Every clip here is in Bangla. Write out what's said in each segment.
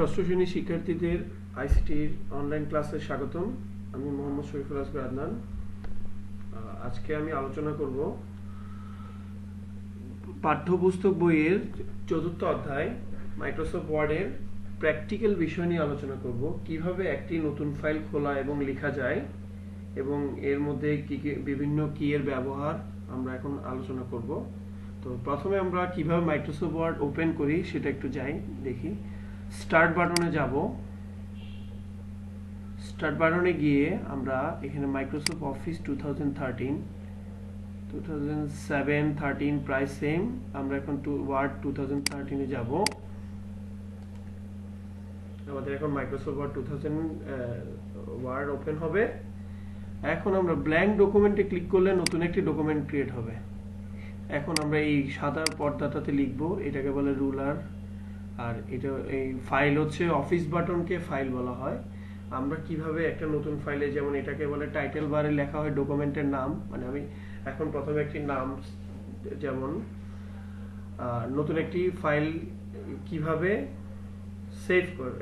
ষষ্ঠ শ্রেণির শিক্ষার্থীদের আইসিটির অনলাইন ক্লাসে স্বাগতম। আমি মোহাম্মদ শরীফুল আসগর আদনান। আজকে আমি আলোচনা করব পাঠ্যপুস্তক বইয়ের চতুর্থ অধ্যায় মাইক্রোসফট ওয়ার্ডের প্র্যাকটিক্যাল বিষয় নিয়ে আলোচনা করব। কীভাবে একটি নতুন ফাইল খোলা এবং লেখা যায় এবং এর মধ্যে কি বিভিন্ন কি এর ব্যবহার আমরা এখন আলোচনা করব। তো প্রথমে আমরা কীভাবে মাইক্রোসফট ওয়ার্ড ওপেন করি সেটা একটু যাই, দেখি। স্টার্ট বাটনে যাব। স্টার্ট বাটনে গিয়ে আমরা এখানে Microsoft Office two thousand thirteen two seven thirteen same আমরা এখন টু ওয়ার্ড টু থাউজেন্ড থার্টিনে যাব। আমাদের এখন Microsoft Word to Word open হবে। এখন আমরা ব্ল্যাঙ্ক ডকুমেন্টে ক্লিক করলে নতুন একটি ডকুমেন্ট ক্রিয়েট হবে। এখন আমরা এই সাদা পর্দাটাতে লিখব, এটাকে বলে রুলার আর এটা এই ফাইল হচ্ছে অফিস বাটনকে ফাইল বলা হয়। আমরা কীভাবে একটা নতুন ফাইলে যেমন এটাকে বলে টাইটেল বারে লেখা হয় ডকুমেন্টের নাম মানে আমি এখন প্রথমে একটি নাম যেমন নতুন একটি ফাইল কীভাবে সেভ করে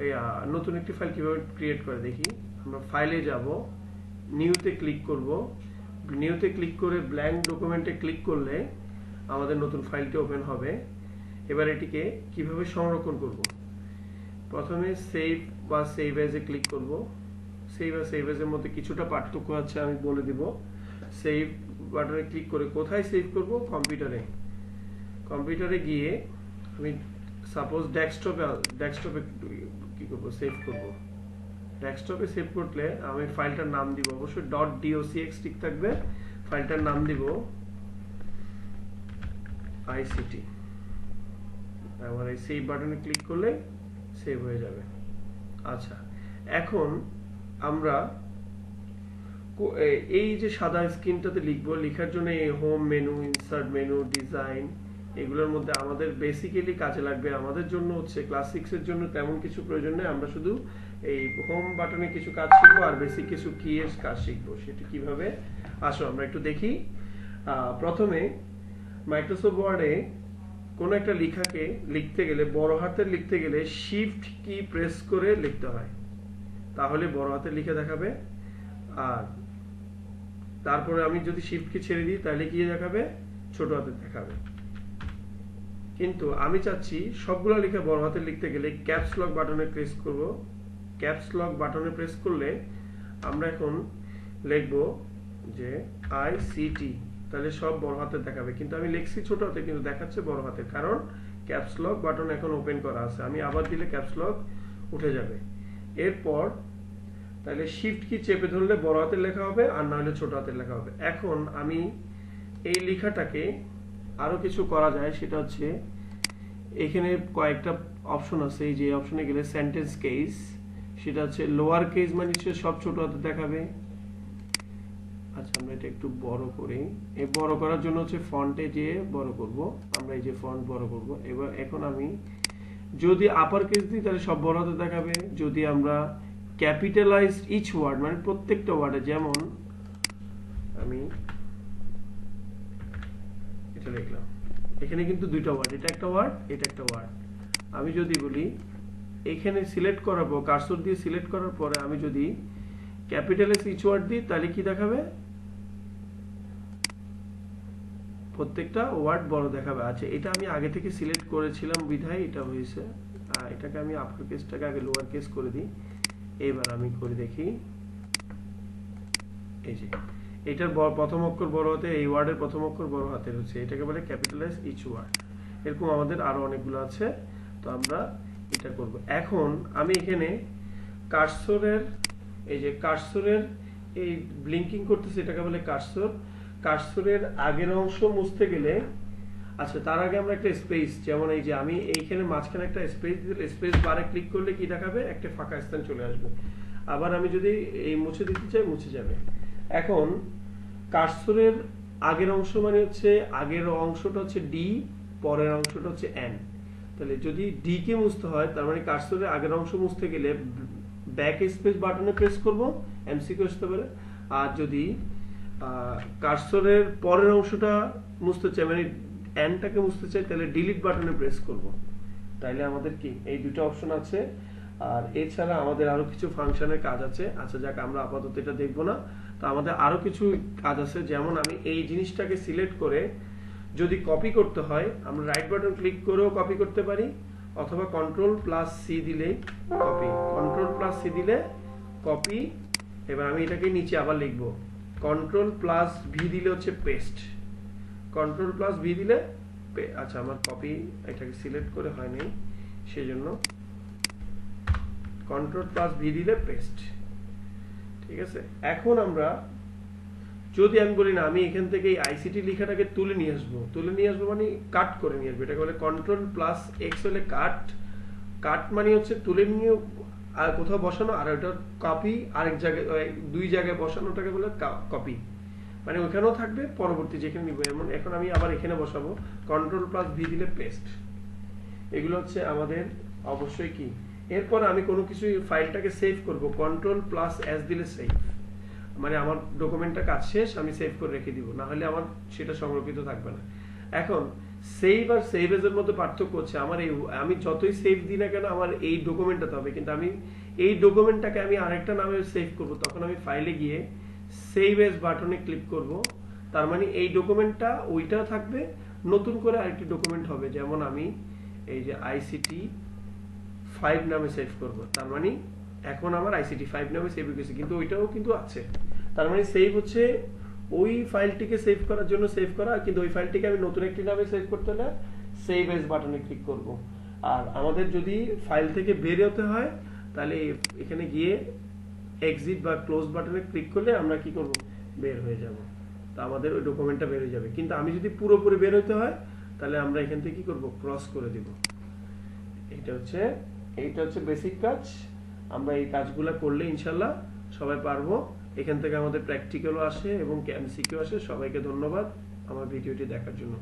নতুন একটি ফাইল কীভাবে ক্রিয়েট করে দেখি। আমরা ফাইলে যাব নিউতে ক্লিক করব। নিউতে ক্লিক করে ব্ল্যাঙ্ক ডকুমেন্টে ক্লিক করলে আমাদের নতুন ফাইলটি ওপেন হবে। এবার এটিকে কীভাবে সংরক্ষণ করব? প্রথমে সেভ বা সেভ এজে ক্লিক করব। সেভ আর সেভ এজের মধ্যে কিছুটা পার্থক্য আছে, আমি বলে দিব। সেভ বাটনে ক্লিক করে কোথায় সেভ করব? কম্পিউটারে কম্পিউটারে গিয়ে আমি সাপোজ ডেস্কটপে ডেস্কটপে কি করব? সেভ করব। ডেস্কটপে সেভ করলে আমি ফাইলটার নাম দিব। অবশ্যই ডট ডিওসিএক্স ঠিক থাকবে। ফাইলটার নাম দিব আইসিটি আমার এই সেভ বাটনে ক্লিক করলে সেভ হয়ে যাবে। আচ্ছা এখন আমরা এই যে সাদা স্ক্রিনটাতে লিখব, লেখার জন্য এই home menu insert menu design এগুলোর মধ্যে আমাদের বেসিক্যালি কাজে লাগবে। আমাদের জন্য হচ্ছে ক্লাস সিক্স এর জন্য তেমন কিছু প্রয়োজন নেই। আমরা শুধু এই হোম বাটনে কিছু কাজ শিখব আর বেসিক কিছু কি এর কাজ শিখব। সেটা কীভাবে? আসো, আমরা একটু দেখি। প্রথমে মাইক্রোসফট ওয়ার্ডে কোনো একটা লেখাকে লিখতে গেলে, বড় হাতের লিখতে গেলে শিফট কি প্রেস করে লিখতে হয়। তাহলে বড় হাতের লিখে দেখাবে। আর তারপরে আমি যদি শিফট কি ছেড়ে দিই, তাহলে কি দেখাবে? ছোট হাতের দেখাবে। কিন্তু আমি চাচ্ছি সবগুলো লিখে বড় হাতে লিখতে গেলে ক্যাপস লক বাটনে প্রেস করব। ক্যাপস লক বাটনে প্রেস করলে আমরা এখন লিখব যে আই সিটি তাহলে সব বড় হাতে দেখাবে। কিন্তু আমি লিখছি ছোট হাতে কিন্তু দেখাচ্ছে বড় হাতে কারণ ক্যাপস লক বাটন এখন ওপেন করা আছে। আমি আবার দিলে ক্যাপস লক উঠে যাবে। এরপর তাহলে শিফট কি চেপে ধরলে বড় হাতের লেখা হবে, আর না হলে ছোট হাতের লেখা হবে। এখন আমি এই লেখাটাকে আরও কিছু করা যায়, সেটা হচ্ছে এখানে কয়েকটা অপশন আছে। এই যে অপশনে গেলে সেন্টেন্স কেস সেটা হচ্ছে লোয়ার কেস মানে সব ছোট হাতে দেখাবে। আচ্ছা আমরা এটা একটু বড় করি। এই বড় করার জন্য হচ্ছে ফন্টে যেয়ে বড় করব। আমরা এই যে ফন্ট বড় করব। এবার এখন আমি যদি আপার কেস দিই, তাহলে সব বড় হাতে দেখাবে। যদি আমরা ক্যাপিটালাইজ ইচ ওয়ার্ড মানে প্রত্যেকটা ওয়ার্ডে যেমন আমি এটা লিখলাম। এখানে কিন্তু দুইটা ওয়ার্ড এটা একটা ওয়ার্ড এটা একটা ওয়ার্ড আমি যদি বলি, এখানে সিলেক্ট পর কার্সর দিয়ে সিলেক্ট করার পরে আমি যদি ক্যাপিটালাইজ ইচ ওয়ার্ড দিই, তাহলে কি দেখাবে? প্রত্যেকটা ওয়ার্ড বড় দেখাবে। আচ্ছা এটা আমি আগে থেকে সিলেক্ট করেছিলাম, বিধায় এটা হয়েছে। এটাকে আমি আপার কেসটাকে আগে লোয়ার কেস করে দিই। এবার আমি করে দেখি। এই যে, এটার প্রথম অক্ষর বড় হাতে এই ওয়ার্ডের প্রথম অক্ষর বড় হাতের হচ্ছে। এটাকে বলে ক্যাপিটালাইজ ইচ ওয়ার্ড এরকম আমাদের আরও অনেকগুলো আছে। তো আমরা এটা করব। এখন আমি এখানে কার্সরের এই যে কার্সরের এই ব্লিঙ্কিং করতেছে, এটাকে বলে কার্সর কার্সরের আগের অংশ মুছতে গেলে আচ্ছা তার আগে আমরা একটা স্পেস যেমন এই যে আমি এইখানে মাঝখানে একটা স্পেস দিলে স্পেস বারে ক্লিক করলে কি দেখাবে? একটা ফাঁকা স্থান চলে আসবে। আবার আমি যদি এই মুছে দিতে চাই, মুছে যাবে। এখন কার্সরের আগের অংশ মানে হচ্ছে, আগের অংশটা হচ্ছে ডি পরের অংশটা হচ্ছে এন তাহলে যদি ডি কে মুছতে হয়, তার মানে কার্সরের আগের অংশ মুছতে গেলে ব্যাক স্পেস বাটনে প্রেস করব এমসিকিউ আসতে পারে। আর যদি কার্সরের পরের অংশটা মুছতে চাই মানে এনটাকে মুছতে চাই, তাহলে ডিলিট বাটনে প্রেস করব। তাইলে আমাদের কি? এই দুটো অপশন আছে। আর এছাড়া আমাদের আরও কিছু ফাংশনের কাজ আছে। আচ্ছা যাক, আমরা আপাতত এটা দেখব না। তো আমাদের আরও কিছু কাজ আছে। যেমন আমি এই জিনিসটাকে সিলেক্ট করে যদি কপি করতে হয়, আমরা রাইট বাটন ক্লিক করেও কপি করতে পারি, অথবা কন্ট্রোল প্লাস সি দিলে কপি কন্ট্রোল প্লাস সি দিলে কপি এবার আমি এটাকে নিচে আবার লিখব। কন্ট্রোল প্লাস ভি দিলে হচ্ছে পেস্ট কন্ট্রোল প্লাস ভি দিলে আচ্ছা আমার কপি এটাকে সিলেক্ট করে হয়নি সেই জন্য কন্ট্রোল প্লাস ভি দিলে পেস্ট ঠিক আছে? এখন আমরা, যদি আমি বলি না, আমি এখান থেকে এই আইসিটি লেখাটাকে তুলে নিয়ে আসব। তুলে নিয়ে আসব মানে কাট করে নিয়ে আসব। এটাকে বলে কন্ট্রোল প্লাস এক্স হলে কাট কাট মানে হচ্ছে তুলে নিয়ে আর কোথাও বসানো, আর ওটা কপি আরেক জায়গায় দুই জায়গায় বসানোটাকে বলে কপি মানে ওখানেও থাকবে, পরবর্তী যেখানে নিব। এমন এখন আমি আবার এখানে বসাবো কন্ট্রোল প্লাস ভি দিলে পেস্ট এগুলো হচ্ছে আমাদের অবশ্যই কি? এরপর আমি কোনো কিছু ফাইলটাকে সেভ করব কন্ট্রোল প্লাস এস দিলে সেভ মানে আমার ডকুমেন্টটা কাজ শেষ, আমি সেভ করে রেখে দিব না হলে আমার সেটা সংরক্ষিত থাকবে না। এখন সেভ আর সেভ মধ্যে পার্থক্য হচ্ছে আমার এই, আমি যতই সেভ দিই না কেন আমার এই ডকুমেন্টটাতে হবে। কিন্তু আমি এই ডকুমেন্টটাকে আমি আরেকটা নামে সেভ করব। তখন আমি ফাইলে গিয়ে সেভ এস বাটনে ক্লিক করব। তার মানে এই ডকুমেন্টটা ওইটা থাকবে, নতুন করে আরেকটি ডকুমেন্ট হবে। যেমন আমি এই যে আইসিটি ফাইভ নামে সেভ করব। তার মানে এখন আমার আইসিটি ফাইভ নামে সেভ হয়ে গেছে। কিন্তু ওইটাও কিন্তু আছে। তার মানে সেভ হচ্ছে ওই ফাইলটিকে সেভ করার জন্য সেভ করা, কিন্তু ওই ফাইলটিকে আমি নতুন একটি নামে সেভ করতে হলে সেভ এস বাটনে ক্লিক করব। আর আমাদের যদি ফাইল থেকে বের হতে হয়, তাহলে এখানে গিয়ে এক্সিট বা ক্লোজ বাটনে ক্লিক করলে আমরা কি করব? বের হয়ে যাব। তা আমাদের ওই ডকুমেন্টটা বের হয়ে যাবে। কিন্তু আমি যদি পুরোপুরি বের হতে হয়, তাহলে আমরা এখান থেকে কি করব? ক্রস করে দিব। এটা হচ্ছে, এইটা হচ্ছে বেসিক কাজ। আমরা এই কাজগুলো করলে ইনশাল্লাহ সবাই পারব। এখান থেকে আমাদের প্র্যাকটিক্যালও আসে এবং এমসিকিউ আসে। সবাইকে ধন্যবাদ আমার ভিডিওটি দেখার জন্য।